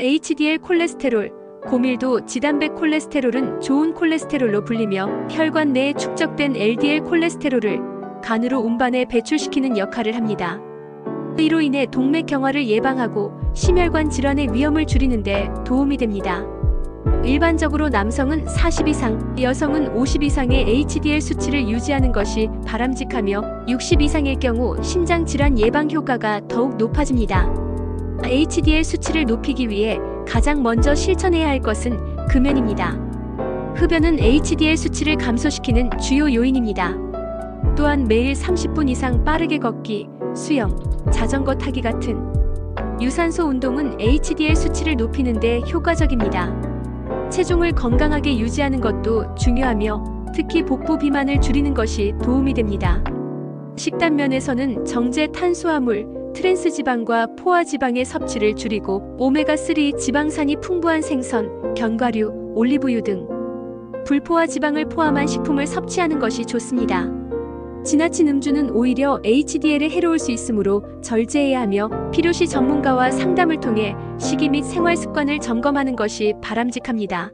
HDL 콜레스테롤, 고밀도 지단백 콜레스테롤은 좋은 콜레스테롤로 불리며 혈관 내에 축적된 LDL 콜레스테롤을 간으로 운반해 배출시키는 역할을 합니다. 이로 인해 동맥경화를 예방하고 심혈관 질환의 위험을 줄이는 데 도움이 됩니다. 일반적으로 남성은 40 이상, 여성은 50 이상의 HDL 수치를 유지하는 것이 바람직하며 60 이상일 경우 심장 질환 예방 효과가 더욱 높아집니다. HDL 수치를 높이기 위해 가장 먼저 실천해야 할 것은 금연입니다. 흡연은 HDL 수치를 감소시키는 주요 요인입니다. 또한 매일 30분 이상 빠르게 걷기, 수영, 자전거 타기 같은 유산소 운동은 HDL 수치를 높이는 데 효과적입니다. 체중을 건강하게 유지하는 것도 중요하며 특히 복부 비만을 줄이는 것이 도움이 됩니다. 식단 면에서는 정제 탄수화물, 트랜스 지방과 포화 지방의 섭취를 줄이고 오메가3 지방산이 풍부한 생선, 견과류, 올리브유 등 불포화 지방을 포함한 식품을 섭취하는 것이 좋습니다. 지나친 음주는 오히려 HDL에 해로울 수 있으므로 절제해야 하며 필요시 전문가와 상담을 통해 식이 및 생활 습관을 점검하는 것이 바람직합니다.